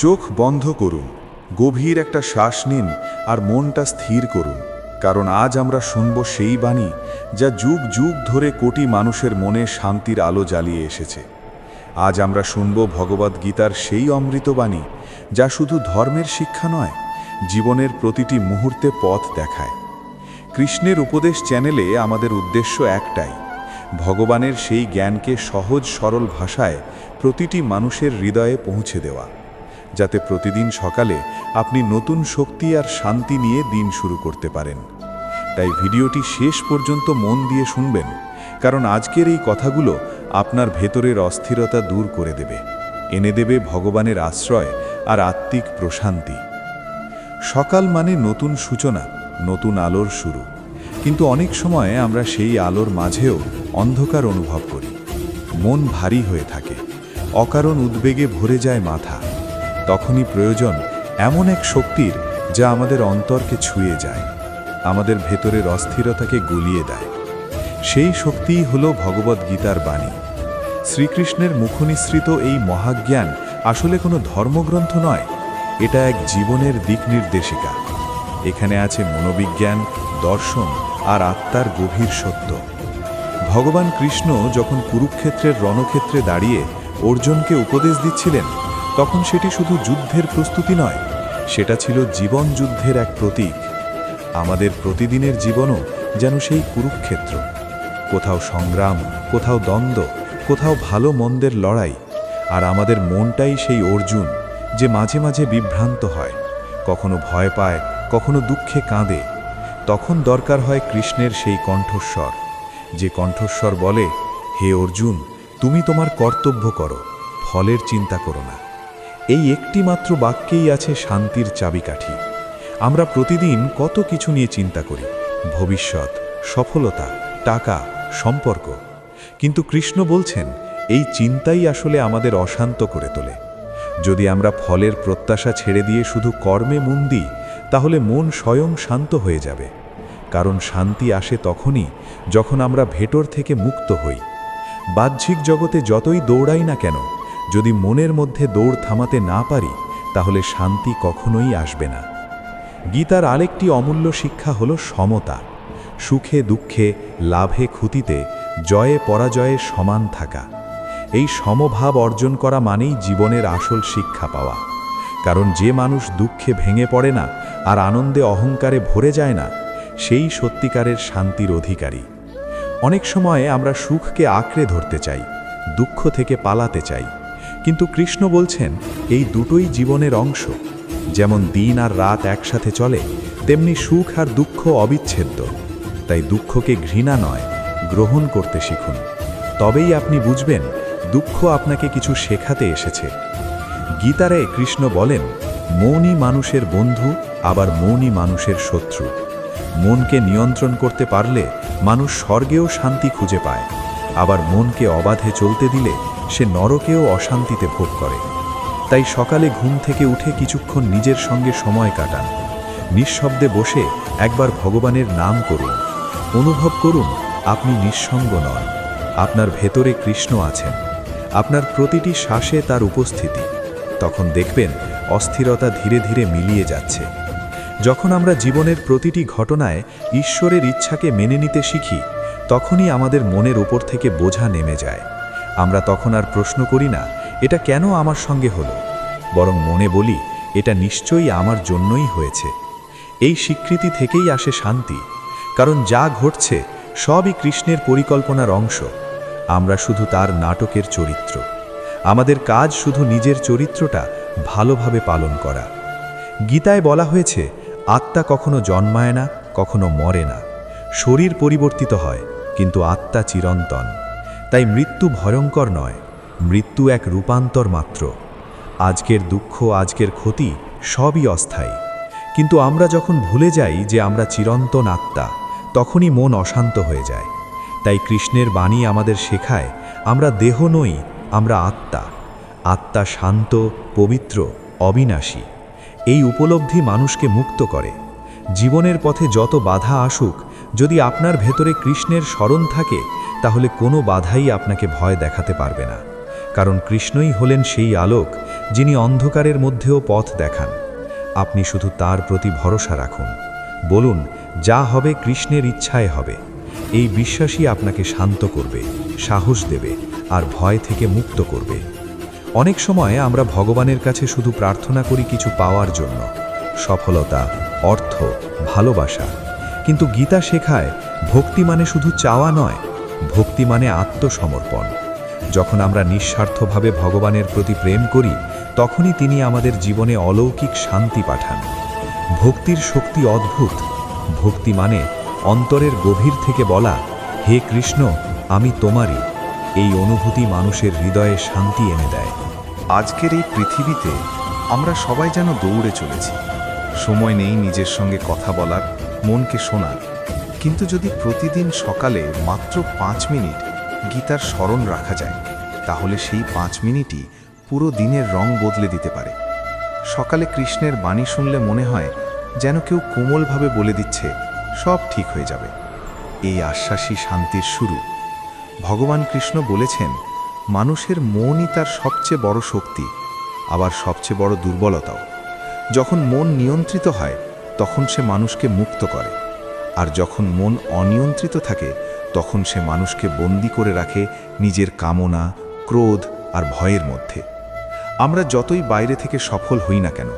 চোখ বন্ধ করুন, গভীর একটা শ্বাস নিন আর মনটা স্থির করুন, কারণ আজ আমরা শুনব সেই বাণী যা যুগ যুগ ধরে কোটি মানুষের মনে শান্তির আলো জ্বালিয়ে এসেছে। আজ আমরা শুনব ভগবদ গীতার সেই অমৃতবাণী যা শুধু ধর্মের শিক্ষা নয়, জীবনের প্রতিটি মুহূর্তে পথ দেখায়। কৃষ্ণের উপদেশ চ্যানেলে আমাদের উদ্দেশ্য একটাই, ভগবানের সেই জ্ঞানকে সহজ সরল ভাষায় প্রতিটি মানুষের হৃদয়ে পৌঁছে দেওয়া। যাতে প্রতিদিন সকালে আপনি নতুন শক্তি আর শান্তি নিয়ে দিন শুরু করতে পারেন। তাই ভিডিওটি শেষ পর্যন্ত মন দিয়ে শুনবেন, কারণ আজকের এই কথাগুলো আপনার ভেতরের অস্থিরতা দূর করে দেবে, এনে দেবে ভগবানের আশ্রয় আর আত্মিক প্রশান্তি। সকাল মানে নতুন সূচনা, নতুন আলোর শুরু। কিন্তু অনেক সময় আমরা সেই আলোর মাঝেও অন্ধকার অনুভব করি। মন ভারী হয়ে থাকে, অকারণ উদ্বেগে ভরে যায় মাথা। তখনই প্রয়োজন এমন এক শক্তির যা আমাদের অন্তরকে ছুঁয়ে যায়, আমাদের ভেতরের অস্থিরতাকে গুলিয়ে দেয়। সেই শক্তিই হল ভগবদ গীতার বাণী। শ্রীকৃষ্ণের মুখনিসৃত এই মহাজ্ঞান আসলে কোনো ধর্মগ্রন্থ নয়, এটা এক জীবনের দিক নির্দেশিকা এখানে আছে মনোবিজ্ঞান, দর্শন আর আত্মার গভীর সত্য। ভগবান কৃষ্ণ যখন কুরুক্ষেত্রের রণক্ষেত্রে দাঁড়িয়ে অর্জুনকে উপদেশ দিচ্ছিলেন তখন সেটি শুধু যুদ্ধের প্রস্তুতি নয়, সেটা ছিল জীবন যুদ্ধের এক প্রতীক। আমাদের প্রতিদিনের জীবনও যেন সেই কুরুক্ষেত্র। কোথাও সংগ্রাম, কোথাও দ্বন্দ্ব, কোথাও ভালো মন্দের লড়াই, আর আমাদের মনটাই সেই অর্জুন, যে মাঝে মাঝে বিভ্রান্ত হয়, কখনো ভয় পায়, কখনো দুঃখে কাঁদে। তখন দরকার হয় কৃষ্ণের সেই কণ্ঠস্বর। যে কণ্ঠস্বর বলে, হে অর্জুন, তুমি তোমার কর্তব্য করো, ফলের চিন্তা করো না। এই একটি মাত্র বাক্যেই আছে শান্তির চাবিকাঠি। আমরা প্রতিদিন কত কিছু নিয়ে চিন্তা করি, ভবিষ্যৎ, সফলতা, টাকা, সম্পর্ক। কিন্তু কৃষ্ণ বলছেন, এই চিন্তাই আসলে আমাদের অশান্ত করে তোলে। যদি আমরা ফলের প্রত্যাশা ছেড়ে দিয়ে শুধু কর্মে মন দিই, তাহলে মন স্বয়ং শান্ত হয়ে যাবে। কারণ শান্তি আসে তখনই যখন আমরা ভেতর থেকে মুক্ত হই। বাহ্যিক জগতে যতই দৌড়াই না কেন যদি মনের মধ্যে দৌড় থামাতে না পারি, তাহলে শান্তি কখনোই আসবে না। গীতার আরেকটি অমূল্য শিক্ষা হল সমতা। সুখে দুঃখে লাভে ক্ষতিতে জয়ে পরাজয়ে সমান থাকা। এই সমভাব অর্জন করা মানেই জীবনের আসল শিক্ষা পাওয়া। কারণ যে মানুষ দুঃখে ভেঙে পড়ে না আর আনন্দে অহংকারে ভরে যায় না, সেই সত্যিকারের শান্তির অধিকারী। অনেক সময়ে আমরা সুখকে আঁকড়ে ধরতে চাই, দুঃখ থেকে পালাতে চাই। কিন্তু কৃষ্ণ বলছেন, এই দুটোই জীবনের অংশ। যেমন দিন আর রাত একসাথে চলে, তেমনি সুখ আর দুঃখ অবিচ্ছেদ্য। তাই দুঃখকে ঘৃণা নয়, গ্রহণ করতে শিখুন। তবেই আপনি বুঝবেন, দুঃখ আপনাকে কিছু শেখাতে এসেছে। গীতারে কৃষ্ণ বলেন মৌনী মানুষের বন্ধু, আবার মৌনী মানুষের শত্রু। মনকে নিয়ন্ত্রণ করতে পারলে মানুষ স্বর্গেও শান্তি খুঁজে পায়, আবার মনকে অবাধে চলতে দিলে সে নরকেও অশান্তিতে ভোগ করে। তাই সকালে ঘুম থেকে উঠে কিছুক্ষণ নিজের সঙ্গে সময় কাটান। নিঃশব্দে বসে একবার ভগবানের নাম করুন। অনুভব করুন, আপনি নিঃসঙ্গ নন। আপনার ভেতরে কৃষ্ণ আছেন। আপনার প্রতিটি শ্বাসে তার উপস্থিতি। তখন দেখবেন অস্থিরতা ধীরে ধীরে মিলিয়ে যাচ্ছে। যখন আমরা জীবনের প্রতিটি ঘটনায় ঈশ্বরের ইচ্ছাকে মেনে নিতে শিখি, তখনই আমাদের মনের উপর থেকে বোঝা নেমে যায়। আমরা তখন আর প্রশ্ন করি না, এটা কেন আমার সঙ্গে হলো? বরং মনে বলি, এটা নিশ্চয়ই আমার জন্যই হয়েছে। এই স্বীকৃতি থেকেই আসে শান্তি, কারণ যা ঘটছে সবই কৃষ্ণের পরিকল্পনার অংশ। আমরা শুধু তার নাটকের চরিত্র। আমাদের কাজ শুধু নিজের চরিত্রটা ভালোভাবে পালন করা। গীতায় বলা হয়েছে, আত্মা কখনো জন্মায় না, কখনো মরে না। শরীর পরিবর্তিত হয়, কিন্তু আত্মা চিরন্তন। তাই মৃত্যু ভয়ঙ্কর নয়, মৃত্যু এক রূপান্তর মাত্র। আজকের দুঃখ, আজকের ক্ষতি সবই অস্থায়ী। কিন্তু আমরা যখন ভুলে যাই যে আমরা চিরন্তন আত্মা, তখনই মন অশান্ত হয়ে যায়। তাই কৃষ্ণের বাণী আমাদের শেখায়, আমরা দেহ নই, আমরা আত্মা। আত্মা শান্ত, পবিত্র, অবিনাশী। এই উপলব্ধি মানুষকে মুক্ত করে। জীবনের পথে যত বাধা আসুক, যদি আপনার ভেতরে কৃষ্ণের স্মরণ থাকে তাহলে কোনো বাধাই আপনাকে ভয় দেখাতে পারবে না। কারণ কৃষ্ণই হলেন সেই আলোক, যিনি অন্ধকারের মধ্যেও পথ দেখান। আপনি শুধু তার প্রতি ভরসা রাখুন। বলুন, যা হবে কৃষ্ণের ইচ্ছায় হবে। এই বিশ্বাসই আপনাকে শান্ত করবে, সাহস দেবে, আর ভয় থেকে মুক্ত করবে। অনেক সময় আমরা ভগবানের কাছে শুধু প্রার্থনা করি কিছু পাওয়ার জন্য। সফলতা, অর্থ, ভালোবাসা। কিন্তু গীতা শেখায়, ভক্তি মানে শুধু চাওয়া নয় ভক্তি মানে আত্মসমর্পণ। যখন আমরা নিঃস্বার্থভাবে ভগবানের প্রতি প্রেম করি, তখনই তিনি আমাদের জীবনে অলৌকিক শান্তি পাঠান। ভক্তির শক্তি অদ্ভুত। ভক্তি মানে অন্তরের গভীর থেকে বলা, হে কৃষ্ণ, আমি তোমারই। এই অনুভূতি মানুষের হৃদয়ে শান্তি এনে দেয়। আজকের এই পৃথিবীতে আমরা সবাই যেন দৌড়ে চলেছি। সময় নেই নিজের সঙ্গে কথা বলার, মনকে শোনার। কিন্তু যদি প্রতিদিন সকালে মাত্র পাঁচ মিনিট গীতার স্মরণ রাখা যায়, তাহলে সেই পাঁচ মিনিটই পুরো দিনের রং বদলে দিতে পারে। সকালে কৃষ্ণের বাণী শুনলে মনে হয় যেন কেউ কোমলভাবে বলে দিচ্ছে, সব ঠিক হয়ে যাবে। এই আশ্বাসী শান্তির শুরু। ভগবান কৃষ্ণ বলেছেন, মানুষের মনই তার সবচেয়ে বড় শক্তি, আবার সবচেয়ে বড় দুর্বলতাও। যখন মন নিয়ন্ত্রিত হয়, তখন সে মানুষকে মুক্ত করে। আর যখন মন অনিয়ন্ত্রিত থাকে, তখন সে মানুষকে বন্দি করে রাখে নিজের কামনা, ক্রোধ আর ভয়ের মধ্যে। আমরা যতই বাইরে থেকে সফল হই না কেন,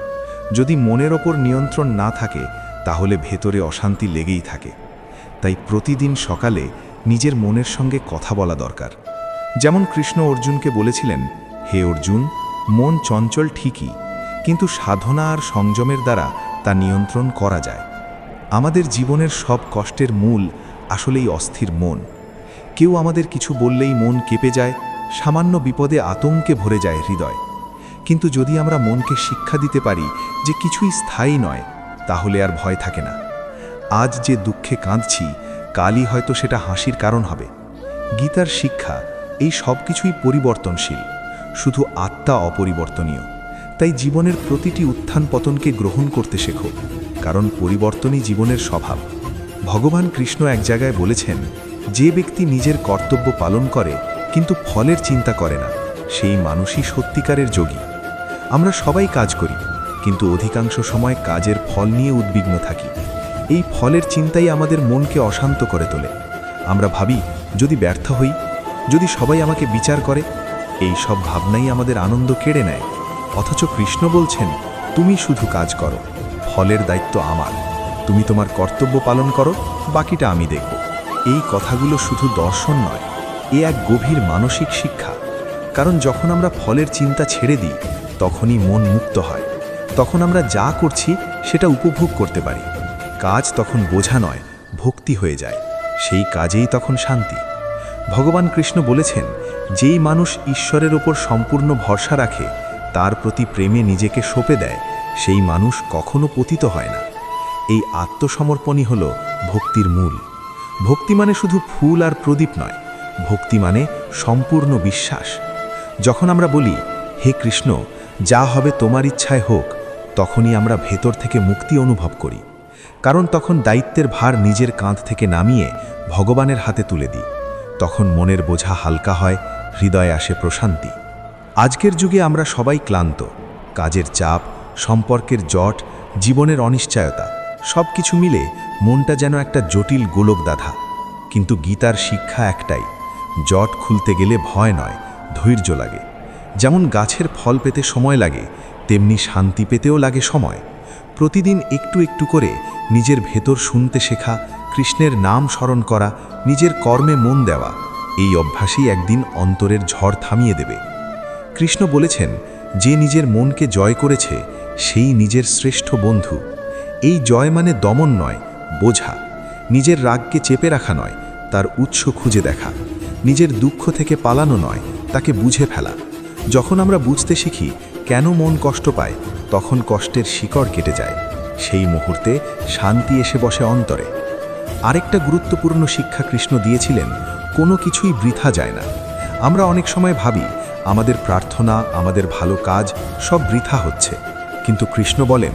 যদি মনের ওপর নিয়ন্ত্রণ না থাকে, তাহলে ভেতরে অশান্তি লেগেই থাকে। তাই প্রতিদিন সকালে নিজের মনের সঙ্গে কথা বলা দরকার। যেমন কৃষ্ণ অর্জুনকে বলেছিলেন, হে অর্জুন, মন চঞ্চল ঠিকই, কিন্তু সাধনা আর সংযমের দ্বারা তা নিয়ন্ত্রণ করা যায়। আমাদের জীবনের সব কষ্টের মূল আসলেই অস্থির মন। কেউ আমাদের কিছু বললেই মন কেঁপে যায়, সামান্য বিপদে আতঙ্কে ভরে যায় হৃদয়। কিন্তু যদি আমরা মনকে শিক্ষা দিতে পারি যে কিছুই স্থায়ী নয়, তাহলে আর ভয় থাকে না। আজ যে দুঃখে কাঁদছি, কালই হয়তো সেটা হাসির কারণ হবে। গীতার শিক্ষা, এই সব কিছুই পরিবর্তনশীল, শুধু আত্মা অপরিবর্তনীয়। তাই জীবনের প্রতিটি উত্থান পতনকে গ্রহণ করতে শেখো। কারণ পরিবর্তনই জীবনের স্বভাব। ভগবান কৃষ্ণ এক জায়গায় বলেছেন, যে ব্যক্তি নিজের কর্তব্য পালন করে, কিন্তু ফলের চিন্তা করে না, সেই মানুষই সত্যিকারের যোগী। আমরা সবাই কাজ করি, কিন্তু অধিকাংশ সময় কাজের ফল নিয়ে উদ্বিগ্ন থাকি। এই ফলের চিন্তাই আমাদের মনকে অশান্ত করে তোলে। আমরা ভাবি, যদি ব্যর্থ হই, যদি সবাই আমাকে বিচার করে, এই সব ভাবনাই আমাদের আনন্দ কেড়ে নেয়। অথচ কৃষ্ণ বলছেন, তুমি শুধু কাজ করো। ফলের দায়িত্ব আমার। তুমি তোমার কর্তব্য পালন করো, বাকিটা আমি দেখব। এই কথাগুলো শুধু দর্শন নয়, এ এক গভীর মানসিক শিক্ষা। কারণ যখন আমরা ফলের চিন্তা ছেড়ে দিই, তখনই মন মুক্ত হয়। তখন আমরা যা করছি, সেটা উপভোগ করতে পারি। কাজ তখন বোঝা নয়, ভক্তি হয়ে যায়। সেই কাজেই তখন শান্তি। ভগবান কৃষ্ণ বলেছেন, যেই মানুষ ঈশ্বরের ওপর সম্পূর্ণ ভরসা রাখে, তার প্রতি প্রেমে নিজেকে সঁপে দেয়। সেই মানুষ কখনো পতিত হয় না। এই আত্মসমর্পণই হল ভক্তির মূল। ভক্তি মানে শুধু ফুল আর প্রদীপ নয়, ভক্তি মানে সম্পূর্ণ বিশ্বাস। যখন আমরা বলি, হে কৃষ্ণ, যা হবে তোমার ইচ্ছায় হোক, তখনই আমরা ভেতর থেকে মুক্তি অনুভব করি। কারণ তখন দায়িত্বের ভার নিজের কাঁধ থেকে নামিয়ে ভগবানের হাতে তুলে দিই। তখন মনের বোঝা হালকা হয়, হৃদয়ে আসে প্রশান্তি। আজকের যুগে আমরা সবাই ক্লান্ত। কাজের চাপ সম্পর্কের জট, জীবনের অনিশ্চয়তা সব কিছু মিলে মনটা যেন একটা জটিল গোলক দাধা কিন্তু গীতার শিক্ষা একটাই, জট খুলতে গেলে ভয় নয়, ধৈর্য লাগে। যেমন গাছের ফল পেতে সময় লাগে, তেমনি শান্তি পেতেও লাগে সময়। প্রতিদিন একটু একটু করে নিজের ভেতর শুনতে শেখা, কৃষ্ণের নাম স্মরণ করা, নিজের কর্মে মন দেওয়া, এই অভ্যাসই একদিন অন্তরের ঝড় থামিয়ে দেবে। কৃষ্ণ বলেছেন, যে নিজের মনকে জয় করেছে সেই নিজের শ্রেষ্ঠ বন্ধু। এই জয় মানে দমন নয়, বোঝা। নিজের রাগকে চেপে রাখা নয়, তার উৎস খুঁজে দেখা। নিজের দুঃখ থেকে পালানো নয়, তাকে বুঝে ফেলা। যখন আমরা বুঝতে শিখি কেন মন কষ্ট পায়, তখন কষ্টের শিকড় কেটে যায়। সেই মুহূর্তে শান্তি এসে বসে অন্তরে। আরেকটা গুরুত্বপূর্ণ শিক্ষা কৃষ্ণ দিয়েছিলেন, কোনো কিছুই বৃথা যায় না। আমরা অনেক সময় ভাবি, আমাদের প্রার্থনা, আমাদের ভালো কাজ সব বৃথা হচ্ছে। কিন্তু কৃষ্ণ বলেন,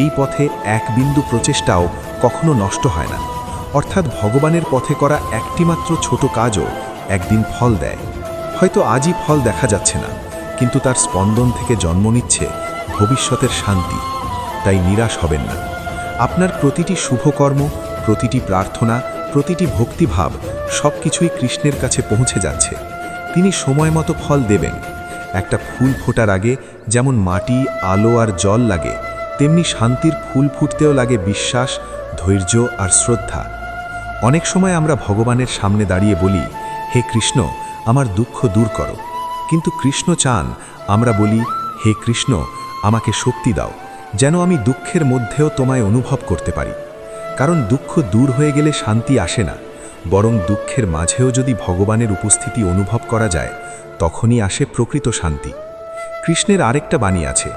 এই পথে এক বিন্দু প্রচেষ্টাও কখনো নষ্ট হয় না। অর্থাৎ ভগবানের পথে করা একটিমাত্র ছোট কাজও একদিন ফল দেয়। হয়তো আজই ফল দেখা যাচ্ছে না, কিন্তু তার স্পন্দন থেকে জন্ম নিচ্ছে ভবিষ্যতের শান্তি। তাই নিরাশ হবেন না। আপনার প্রতিটি শুভকর্ম, প্রতিটি প্রার্থনা, প্রতিটি ভক্তিভাব সব কিছুই কৃষ্ণের কাছে পৌঁছে যাচ্ছে। তিনি সময় মতো ফল দেবেন। একটা ফুল ফোটার আগে যেমন মাটি, আলো আর জল লাগে, তেমনি শান্তির ফুল ফুটতেও লাগে বিশ্বাস, ধৈর্য আর শ্রদ্ধা। অনেক সময় আমরা ভগবানের সামনে দাঁড়িয়ে বলি, হে কৃষ্ণ, আমার দুঃখ দূর করো। কিন্তু কৃষ্ণ চান, আমরা বলি, হে কৃষ্ণ, আমাকে শক্তি দাও, যেন আমি দুঃখের মধ্যেও তোমায় অনুভব করতে পারি। কারণ দুঃখ দূর হয়ে গেলে শান্তি আসে না। বরং দুঃখের মাঝেও যদি ভগবানের উপস্থিতি অনুভব করা যায়, তখনই আসে প্রকৃত শান্তি। কৃষ্ণের আরেকটা বাণী আছে,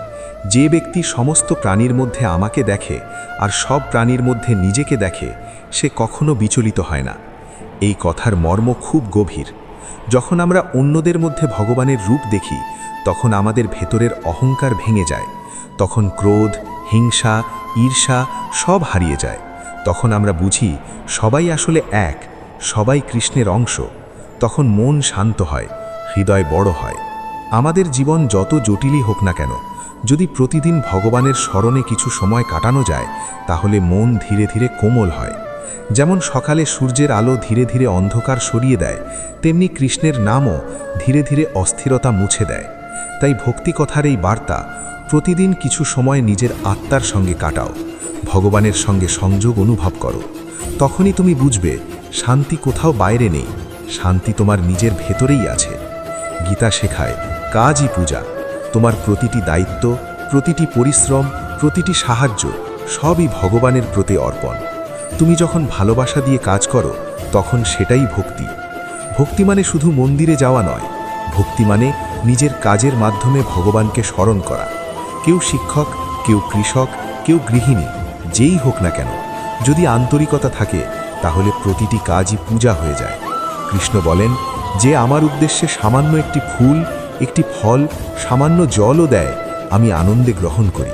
যে ব্যক্তি সমস্ত প্রাণীর মধ্যে আমাকে দেখে আর সব প্রাণীর মধ্যে নিজেকে দেখে, সে কখনো বিচলিত হয় না। এই কথার মর্ম খুব গভীর। যখন আমরা অন্যদের মধ্যে ভগবানের রূপ দেখি, তখন আমাদের ভেতরের অহংকার ভেঙে যায়। তখন ক্রোধ, হিংসা, ঈর্ষা সব হারিয়ে যায়। তখন আমরা বুঝি সবাই আসলে এক সবাই কৃষ্ণের অংশ, তখন মন শান্ত হয়, হৃদয় বড় হয়। আমাদের জীবন যত জটিলই হোক না কেন, যদি প্রতিদিন ভগবানের স্মরণে কিছু সময় কাটানো যায়, তাহলে মন ধীরে ধীরে কোমল হয়। যেমন সকালে সূর্যের আলো ধীরে ধীরে অন্ধকার সরিয়ে দেয়, তেমনি কৃষ্ণের নামও ধীরে ধীরে অস্থিরতা মুছে দেয়। তাই ভক্তি কথার এই বার্তা, প্রতিদিন কিছু সময় নিজের আত্মার সঙ্গে কাটাও, ভগবানের সঙ্গে সংযোগ অনুভব করো। তখনই তুমি বুঝবে, শান্তি কোথাও বাইরে নেই, শান্তি তোমার নিজের ভেতরেই আছে। গীতা শেখায়, কাজই পূজা। তোমার প্রতিটি দায়িত্ব, প্রতিটি পরিশ্রম, প্রতিটি সাহায্য, সবই ভগবানের প্রতি অর্পণ। তুমি যখন ভালোবাসা দিয়ে কাজ করো, তখন সেটাই ভক্তি। ভক্তি মানে শুধু মন্দিরে যাওয়া নয়, ভক্তি মানে নিজের কাজের মাধ্যমে ভগবানকে স্মরণ করা। কেউ শিক্ষক, কেউ কৃষক, কেউ গৃহিণী, যেই হোক না কেন যদি আন্তরিকতা থাকে, তাহলে প্রতিটি কাজই পূজা হয়ে যায়। কৃষ্ণ বলেন, যে আমার উদ্দেশ্যে সামান্য একটি ফুল, একটি ফল, সামান্য জলও দেয়, আমি আনন্দে গ্রহণ করি।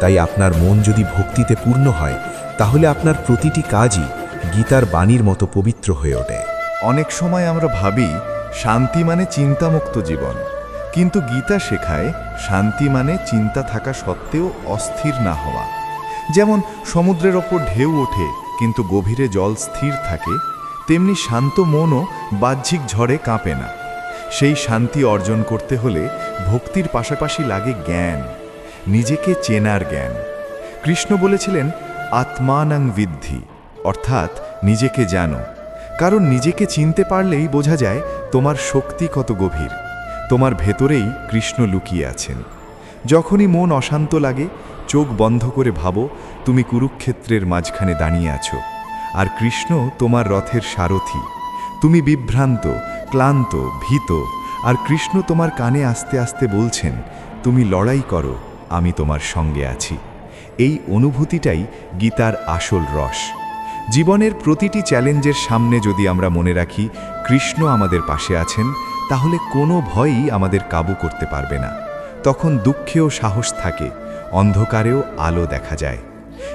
তাই আপনার মন যদি ভক্তিতে পূর্ণ হয়, তাহলে আপনার প্রতিটি কাজই গীতার বাণীর মতো পবিত্র হয়ে ওঠে। অনেক সময় আমরা ভাবি, শান্তি মানে চিন্তামুক্ত জীবন। কিন্তু গীতা শেখায়, শান্তি মানে চিন্তা থাকা সত্ত্বেও অস্থির না হওয়া। যেমন সমুদ্রের ওপর ঢেউ ওঠে, কিন্তু গভীরে জল স্থির থাকে, তেমনি শান্ত মনও বাহ্যিক ঝড়ে কাঁপে না। সেই শান্তি অর্জন করতে হলে ভক্তির পাশাপাশি লাগে জ্ঞান, নিজেকে চেনার জ্ঞান। কৃষ্ণ বলেছিলেন, আত্মানাং বিদ্ধি অর্থাৎ নিজেকে জানো। কারণ নিজেকে চিনতে পারলেই বোঝা যায় তোমার শক্তি কত গভীর, তোমার ভেতরেই কৃষ্ণ লুকিয়ে আছেন। যখনই মন অশান্ত লাগে চোখ বন্ধ করে ভাবো, তুমি কুরুক্ষেত্রের মাঝখানে দাঁড়িয়ে আছো। আর কৃষ্ণ তোমার রথের সারথি। তুমি বিভ্রান্ত, ক্লান্ত, ভীত, আর কৃষ্ণ তোমার কানে আস্তে আস্তে বলছেন, তুমি লড়াই করো, আমি তোমার সঙ্গে আছি। এই অনুভূতিটাই গীতার আসল রস। জীবনের প্রতিটি চ্যালেঞ্জের সামনে যদি আমরা মনে রাখি, কৃষ্ণ আমাদের পাশে আছেন, তাহলে কোনো ভয়ই আমাদের কাবু করতে পারবে না। তখন দুঃখেও সাহস থাকে অন্ধকারেও আলো দেখা যায়।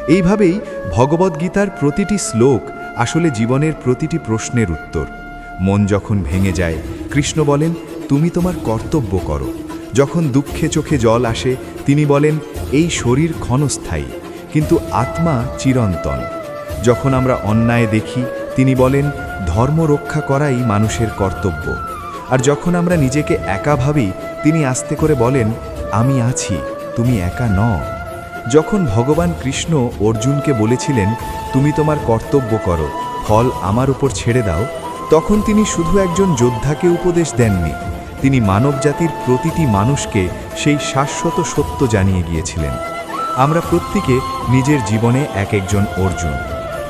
এইভাবেই ভগবদ্গীতার প্রতিটি শ্লোক আসলে জীবনের প্রতিটি প্রশ্নের উত্তর। মন যখন ভেঙে যায়, কৃষ্ণ বলেন, তুমি তোমার কর্তব্য করো। যখন দুঃখে চোখে জল আসে, তিনি বলেন, এই শরীর ক্ষণস্থায়ী, কিন্তু আত্মা চিরন্তন। যখন আমরা অন্যায় দেখি, তিনি বলেন, ধর্ম রক্ষা করাই মানুষের কর্তব্য। আর যখন আমরা নিজেকে একা ভাবি, তিনি আস্তে করে বলেন, আমি আছি। তুমি একা ন যখন ভগবান কৃষ্ণ অর্জুনকে বলেছিলেন, তুমি তোমার কর্তব্য করো, ফল আমার উপর ছেড়ে দাও, তখন তিনি শুধু একজন যোদ্ধাকে উপদেশ দেননি, তিনি মানবজাতির প্রতিটি মানুষকে সেই শাশ্বত সত্য জানিয়ে গিয়েছিলেন। আমরা প্রত্যেকে নিজের জীবনে এক একজন অর্জুন।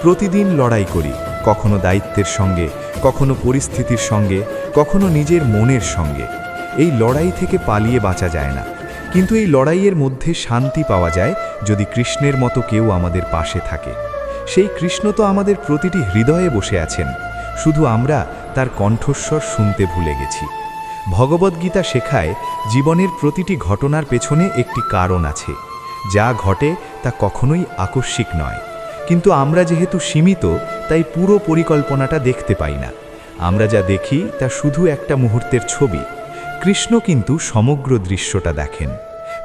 প্রতিদিন লড়াই করি, কখনো দায়িত্বের সঙ্গে, কখনো পরিস্থিতির সঙ্গে, কখনো নিজের মনের সঙ্গে। এই লড়াই থেকে পালিয়ে বাঁচা যায় না। কিন্তু এই লড়াইয়ের মধ্যে শান্তি পাওয়া যায় যদি কৃষ্ণের মতো কেউ আমাদের পাশে থাকে। সেই কৃষ্ণ তো আমাদের প্রতিটি হৃদয়ে বসে আছেন। শুধু আমরা তার কণ্ঠস্বর শুনতে ভুলে গেছি। ভগবদ্গীতা শেখায় জীবনের প্রতিটি ঘটনার পেছনে একটি কারণ আছে। যা ঘটে তা কখনোই আকস্মিক নয়। কিন্তু আমরা যেহেতু সীমিত, তাই পুরো পরিকল্পনাটা দেখতে পাই না। আমরা যা দেখি তা শুধু একটা মুহূর্তের ছবি। কৃষ্ণ কিন্তু সমগ্র দৃশ্যটা দেখেন।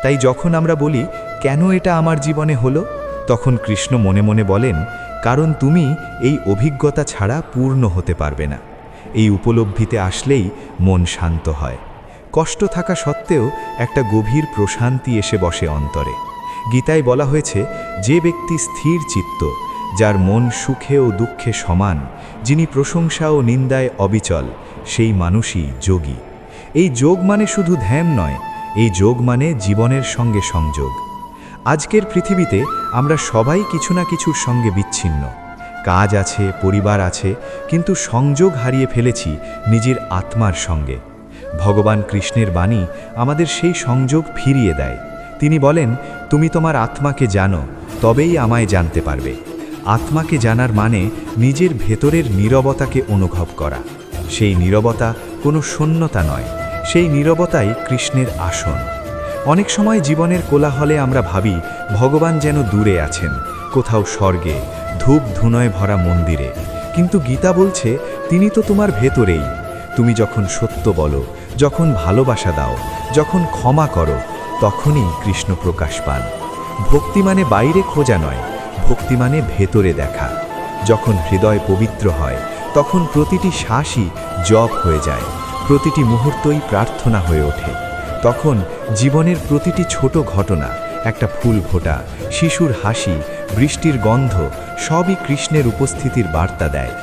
তাই যখন আমরা বলি, কেন এটা আমার জীবনে হলো? তখন কৃষ্ণ মনে মনে বলেন, কারণ তুমি এই অভিজ্ঞতা ছাড়া পূর্ণ হতে পারবে না। এই উপলব্ধিতে আসলেই মন শান্ত হয়। কষ্ট থাকা সত্ত্বেও একটা গভীর প্রশান্তি এসে বসে অন্তরে। গীতায় বলা হয়েছে, যে ব্যক্তি স্থির চিত্ত, যার মন সুখে ও দুঃখে সমান, যিনি প্রশংসা ও নিন্দায় অবিচল, সেই মানুষই যোগী। এই যোগ মানে শুধু ধ্যান নয়, এই যোগ মানে জীবনের সঙ্গে সংযোগ। আজকের পৃথিবীতে আমরা সবাই কিছু না কিছুর সঙ্গে বিচ্ছিন্ন। কাজ আছে, পরিবার আছে, কিন্তু সংযোগ হারিয়ে ফেলেছি নিজের আত্মার সঙ্গে। ভগবান কৃষ্ণের বাণী আমাদের সেই সংযোগ ফিরিয়ে দেয়। তিনি বলেন, তুমি তোমার আত্মাকে জানো, তবেই আমায় জানতে পারবে। আত্মাকে জানার মানে নিজের ভেতরের নীরবতাকে অনুভব করা। সেই নীরবতা কোনো শূন্যতা নয়, সেই নীরবতাই কৃষ্ণের আসন। অনেক সময় জীবনের কোলাহলে আমরা ভাবি, ভগবান যেন দূরে আছেন, কোথাও স্বর্গে, ধূপ ধুনয় ভরা মন্দিরে। কিন্তু গীতা বলছে, তিনি তো তোমার ভেতরেই। তুমি যখন সত্য বলো, যখন ভালোবাসা দাও, যখন ক্ষমা করো, তখনই কৃষ্ণ প্রকাশ পান। ভক্তি মানে বাইরে খোঁজা নয়, ভক্তি মানে ভেতরে দেখা। যখন হৃদয় পবিত্র হয় তখন প্রতিটি শ্বাসই জপ হয়ে যায়, প্রতিটি মুহূর্তই প্রার্থনা হয়ে ওঠে। তখন জীবনের প্রতিটি ছোট ঘটনা, একটা ফুল ফোটা, শিশুর হাসি, বৃষ্টির গন্ধ, সবই কৃষ্ণের উপস্থিতির বার্তা দেয়।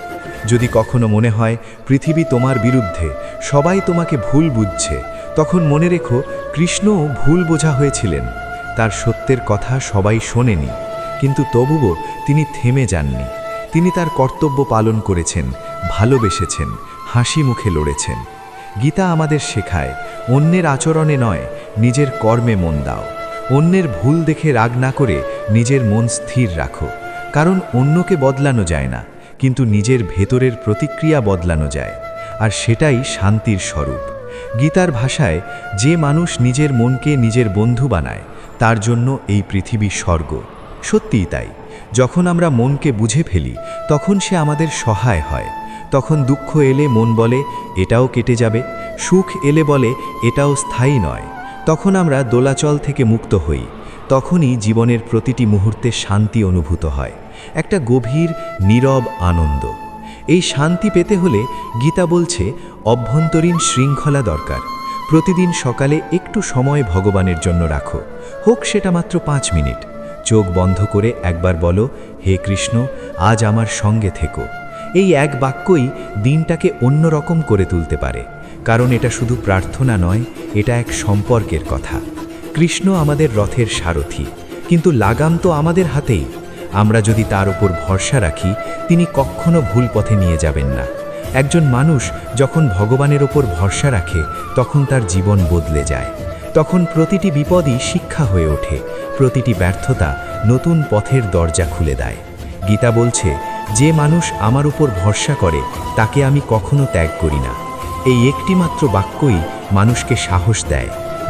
যদি কখনো মনে হয়, পৃথিবী তোমার বিরুদ্ধে, সবাই তোমাকে ভুল বুঝছে, তখন মনে রেখো, কৃষ্ণও ভুল বোঝা হয়েছিলেন। তার সত্যের কথা সবাই শোনেনি, কিন্তু তবুও তিনি থেমে যাননি। তিনি তার কর্তব্য পালন করেছেন ভালোবেসেছেন, হাসি মুখে লড়েছেন। গীতা আমাদের শেখায়, অন্যের আচরণে নয়, নিজের কর্মে মন দাও। অন্যের ভুল দেখে রাগ না করে নিজের মন স্থির রাখো। কারণ অন্যকে বদলানো যায় না, কিন্তু নিজের ভেতরের প্রতিক্রিয়া বদলানো যায়। আর সেটাই শান্তির স্বরূপ। গীতার ভাষায়, যে মানুষ নিজের মনকে নিজের বন্ধু বানায়, তার জন্য এই পৃথিবী স্বর্গ। সত্যিই তাই। যখন আমরা মনকে বুঝে ফেলি, তখন সে আমাদের সহায় হয়। তখন দুঃখ এলে মন বলে, এটাও কেটে যাবে। সুখ এলে বলে, এটাও স্থায়ী নয়। তখন আমরা দোলাচল থেকে মুক্ত হই। তখনই জীবনের প্রতিটি মুহূর্তে শান্তি অনুভূত হয়। একটা গভীর, নীরব আনন্দ। এই শান্তি পেতে হলে গীতা বলছে, অভ্যন্তরীণ শৃঙ্খলা দরকার। প্রতিদিন সকালে একটু সময় ভগবানের জন্য রাখো। হোক সেটা মাত্র পাঁচ মিনিট। চোখ বন্ধ করে একবার বলো, হে কৃষ্ণ, আজ আমার সঙ্গে থেকো। এই এক বাক্যই দিনটাকে অন্যরকম করে তুলতে পারে, কারণ এটা শুধু প্রার্থনা নয়, এটা এক সম্পর্কের কথা। কৃষ্ণ আমাদের রথের সারথি, কিন্তু লাগাম তো আমাদের হাতেই। আমরা যদি তার উপর ভরসা রাখি, তিনি কখনো ভুল পথে নিয়ে যাবেন না। একজন মানুষ যখন ভগবানের ওপর ভরসা রাখে, তখন তার জীবন বদলে যায়। তখন প্রতিটি বিপদই শিক্ষা হয়ে ওঠে, প্রতিটি ব্যর্থতা নতুন পথের দরজা খুলে দেয়। গীতা বলছে যে মানুষ আমার উপর ভরসা করে, তাকে আমি কখনো ত্যাগ করি না। এই একটিমাত্র বাক্যই মানুষকে সাহস দেয়,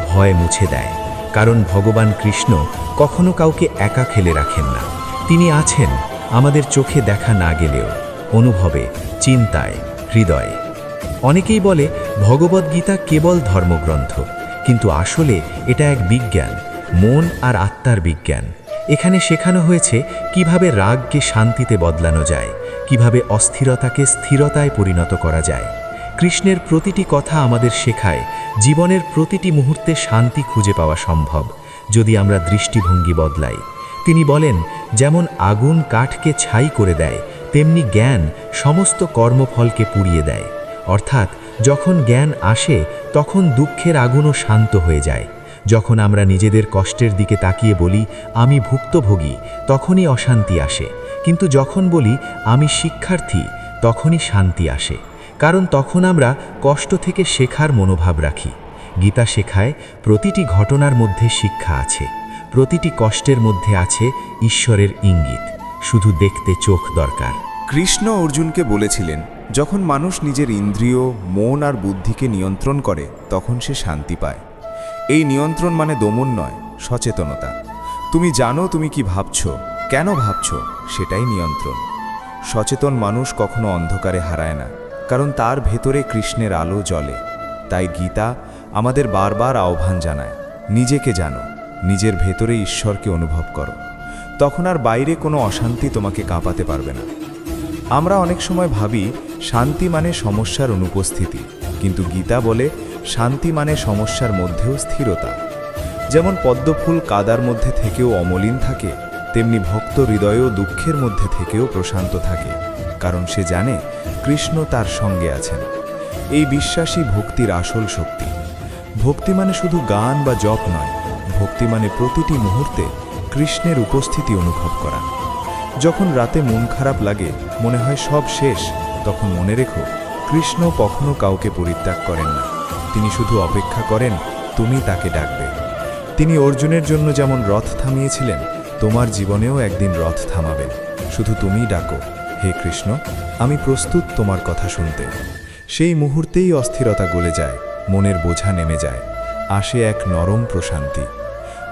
ভয় মুছে দেয়। কারণ ভগবান কৃষ্ণ কখনো কাউকে একা খেলে রাখেন না। তিনি আছেন আমাদের চোখে দেখা না গেলেও, অনুভবে, চিন্তায়, হৃদয়ে। অনেকেই বলে ভগবদ্গীতা কেবল ধর্মগ্রন্থ। কিন্তু আসলে এটা এক বিজ্ঞান, মন আর আত্মার বিজ্ঞান। এখানে শেখানো হয়েছে কীভাবে রাগকে শান্তিতে বদলানো যায়, কীভাবে অস্থিরতাকে স্থিরতায় পরিণত করা যায়। কৃষ্ণের প্রতিটি কথা আমাদের শেখায়, জীবনের প্রতিটি মুহূর্তে শান্তি খুঁজে পাওয়া সম্ভব, যদি আমরা দৃষ্টিভঙ্গি বদলাই। তিনি বলেন, যেমন আগুন কাঠকে ছাই করে দেয়, তেমনি জ্ঞান সমস্ত কর্মফলকে পুড়িয়ে দেয়। অর্থাৎ যখন জ্ঞান আসে, তখন দুঃখের আগুনও শান্ত হয়ে যায়। যখন আমরা নিজেদের কষ্টের দিকে তাকিয়ে বলি, আমি ভুক্তভোগী, তখনই অশান্তি আসে। কিন্তু যখন বলি, আমি শিক্ষার্থী, তখনই শান্তি আসে। কারণ তখন আমরা কষ্ট থেকে শেখার মনোভাব রাখি। গীতা শেখায়, প্রতিটি ঘটনার মধ্যে শিক্ষা আছে, প্রতিটি কষ্টের মধ্যে আছে ঈশ্বরের ইঙ্গিত, শুধু দেখতে চোখ দরকার। কৃষ্ণ অর্জুনকে বলেছিলেন, যখন মানুষ নিজের ইন্দ্রিয়, মন আর বুদ্ধিকে নিয়ন্ত্রণ করে, তখন সে শান্তি পায়। এই নিয়ন্ত্রণ মানে দমন নয়, সচেতনতা। তুমি জানো তুমি কি ভাবছ, কেন ভাবছ, সেটাই নিয়ন্ত্রণ। সচেতন মানুষ কখনো অন্ধকারে হারায় না, কারণ তার ভেতরে কৃষ্ণের আলো জ্বলে। তাই গীতা আমাদের বারবার আহ্বান জানায়, নিজেকে জানো, নিজের ভেতরে ঈশ্বরকে অনুভব করো। তখন আর বাইরে কোনো অশান্তি তোমাকে কাঁপাতে পারবে না। আমরা অনেক সময় ভাবি, শান্তি মানে সমস্যার অনুপস্থিতি, কিন্তু গীতা বলে শান্তি মানে সমস্যার মধ্যেও স্থিরতা। যেমন পদ্মফুল কাদার মধ্যে থেকেও অমলিন থাকে, তেমনি ভক্ত হৃদয়েও দুঃখের মধ্যে থেকেও প্রশান্ত থাকে, কারণ সে জানে কৃষ্ণ তার সঙ্গে আছেন। এই বিশ্বাসী ভক্তির আসল শক্তি। ভক্তি মানে শুধু গান বা জপ নয়, ভক্তি মানে প্রতিটি মুহূর্তে কৃষ্ণের উপস্থিতি অনুভব করা। যখন রাতে মন খারাপ লাগে, মনে হয় সব শেষ, তখন মনে রেখো, কৃষ্ণ কখনো কাউকে পরিত্যাগ করেন না। তিনি শুধু অপেক্ষা করেন, তুমি তাকে ডাকবে। তিনি অর্জুনের জন্য যেমন রথ থামিয়েছিলেন, তোমার জীবনেও একদিন রথ থামাবেন। শুধু তুমিই ডাকো, হে কৃষ্ণ, আমি প্রস্তুত তোমার কথা শুনতে। সেই মুহূর্তেই অস্থিরতা গলে যায়, মনের বোঝা নেমে যায়, আসে এক নরম প্রশান্তি।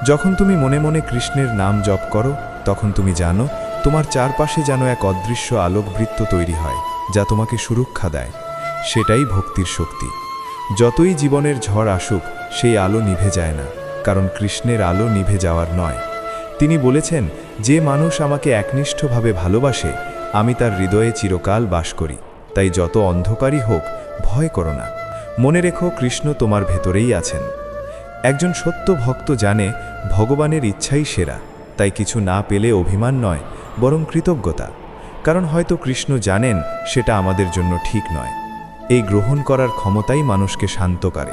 যখন তুমি মনে মনে কৃষ্ণের নাম জপ করো, তখন তুমি জানো, তোমার চারপাশে যেন এক অদৃশ্য আলোকবৃত্ত তৈরি হয়, যা তোমাকে সুরক্ষা দেয়। সেটাই ভক্তির শক্তি। যতই জীবনের ঝড় আসুক, সেই আলো নিভে যায় না, কারণ কৃষ্ণের আলো নিভে যাওয়ার নয়। তিনি বলেছেন, যে মানুষ আমাকে একনিষ্ঠভাবে ভালোবাসে, আমি তার হৃদয়ে চিরকাল বাস করি। তাই যত অন্ধকারই হোক, ভয় করো না। মনে রেখো, কৃষ্ণ তোমার ভেতরেই আছেন। একজন সত্য ভক্ত জানে, ভগবানের ইচ্ছাই সেরা। তাই কিছু না পেলে অভিমান নয়, বরং কৃতজ্ঞতা। কারণ হয়তো কৃষ্ণ জানেন, সেটা আমাদের জন্য ঠিক নয়। এই গ্রহণ করার ক্ষমতাই মানুষকে শান্ত করে।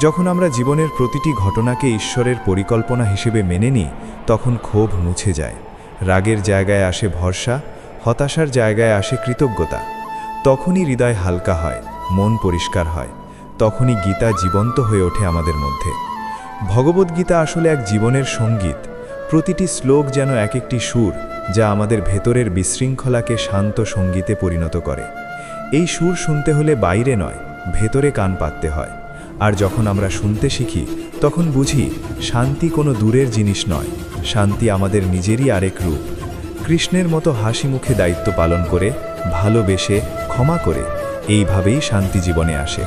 যখন আমরা জীবনের প্রতিটি ঘটনাকে ঈশ্বরের পরিকল্পনা হিসেবে মেনে নিই, তখন ক্ষোভ মুছে যায়। রাগের জায়গায় আসে ভরসা, হতাশার জায়গায় আসে কৃতজ্ঞতা। তখনই হৃদয় হালকা হয়, মন পরিষ্কার হয়। তখনই গীতা জীবন্ত হয়ে ওঠে আমাদের মধ্যে। ভগবদ্গীতা আসলে এক জীবনের সংগীত। প্রতিটি শ্লোক যেন এক একটি সুর, যা আমাদের ভেতরের বিশৃঙ্খলাকে শান্ত সঙ্গীতে পরিণত করে। এই সুর শুনতে হলে বাইরে নয়, ভেতরে কান পাততে হয়। আর যখন আমরা শুনতে শিখি, তখন বুঝি শান্তি কোনো দূরের জিনিস নয়, শান্তি আমাদের নিজেরই আরেক রূপ। কৃষ্ণের মতো হাসি মুখে দায়িত্ব পালন করে, ভালোবেসে, ক্ষমা করে, এইভাবেই শান্তি জীবনে আসে।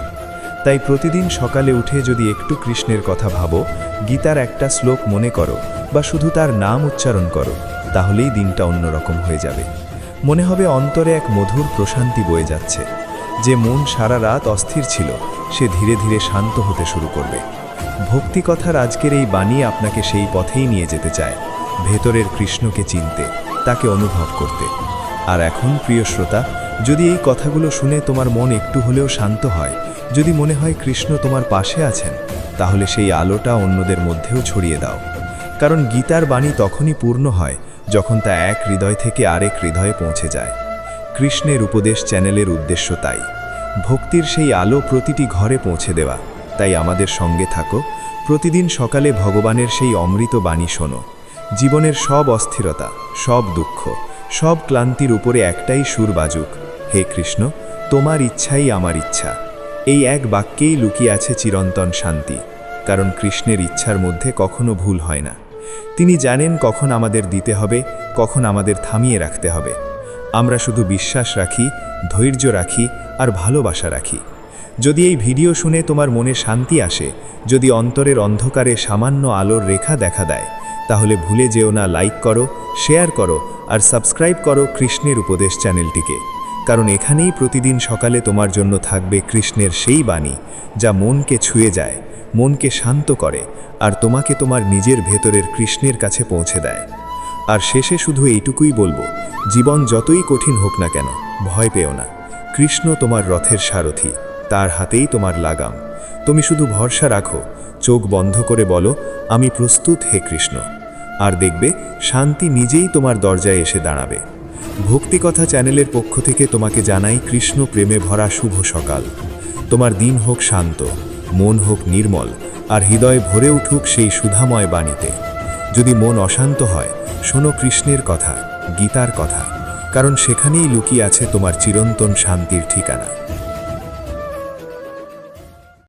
তাই প্রতিদিন সকালে উঠে যদি একটু কৃষ্ণের কথা ভাবো, গীতার একটা শ্লোক মনে করো বা শুধু তার নাম উচ্চারণ করো, তাহলেই দিনটা অন্যরকম হয়ে যাবে। মনে হবে অন্তরে এক মধুর প্রশান্তি বয়ে যাচ্ছে। যে মন সারা রাত অস্থির ছিল, সে ধীরে ধীরে শান্ত হতে শুরু করবে। ভক্তি কথার আজকের এই বাণী আপনাকে সেই পথেই নিয়ে যেতে চায়, ভেতরের কৃষ্ণকে চিনতে, তাকে অনুভব করতে। আর এখন, প্রিয় শ্রোতা, যদি এই কথাগুলো শুনে তোমার মন একটু হলেও শান্ত হয়, যদি মনে হয় কৃষ্ণ তোমার পাশে আছেন, তাহলে সেই আলোটা অন্যদের মধ্যেও ছড়িয়ে দাও। কারণ গীতার বাণী তখনই পূর্ণ হয় যখন তা এক হৃদয় থেকে আরেক হৃদয়ে পৌঁছে যায়। কৃষ্ণের উপদেশ চ্যানেলের উদ্দেশ্য তাই। ভক্তির সেই আলো প্রতিটি ঘরে পৌঁছে দেওয়া। তাই আমাদের সঙ্গে থাকো। প্রতিদিন সকালে ভগবানের সেই অমৃত বাণী শোনো। জীবনের সব অস্থিরতা, সব দুঃখ, সব ক্লান্তির উপরে একটাই সুর বাজুক। হে কৃষ্ণ, তোমার ইচ্ছাই আমার ইচ্ছা। এই এক বাক্যেই লুকিয়ে আছে চিরন্তন শান্তি। কারণ কৃষ্ণের ইচ্ছার মধ্যে কখনো ভুল হয় না। তিনি জানেন কখন আমাদের দিতে হবে, কখন আমাদের থামিয়ে রাখতে হবে। আমরা শুধু বিশ্বাস রাখি, ধৈর্য রাখি আর ভালোবাসা রাখি। যদি এই ভিডিও শুনে তোমার মনে শান্তি আসে, যদি অন্তরের অন্ধকারে সামান্য আলোর রেখা দেখা দেয়, তাহলে ভুলে যেও না লাইক করো, শেয়ার করো আর সাবস্ক্রাইব করো কৃষ্ণের উপদেশ চ্যানেলটিকে। কারণ এখানেই প্রতিদিন সকালে তোমার জন্য থাকবে কৃষ্ণের সেই বাণী, যা মনকে ছুঁয়ে যায়, মনকে শান্ত করে, আর তোমাকে তোমার নিজের ভেতরের কৃষ্ণের কাছে পৌঁছে দেয়। আর শেষে শুধু এইটুকুই বলব, জীবন যতই কঠিন হোক না কেন, ভয় পেও না। কৃষ্ণ তোমার রথের সারথি, তার হাতেই তোমার লাগাম। তুমি শুধু ভরসা রাখো, চোখ বন্ধ করে বলো, আমি প্রস্তুত হে কৃষ্ণ। আর দেখবে, শান্তি নিজেই তোমার দরজায় এসে দাঁড়াবে। ভক্তিকথা চ্যানেলের পক্ষ থেকে তোমাকে জানাই কৃষ্ণ প্রেমে ভরা শুভ সকাল। তোমার দিন হোক শান্ত, মন হোক নির্মল, আর হৃদয় ভরে উঠুক সেই সুধাময় বাণীতে। যদি মন অশান্ত হয়, শোনো কৃষ্ণের কথা, গীতার কথা, কারণ সেখানেই লুকিয়ে আছে তোমার চিরন্তন শান্তির ঠিকানা।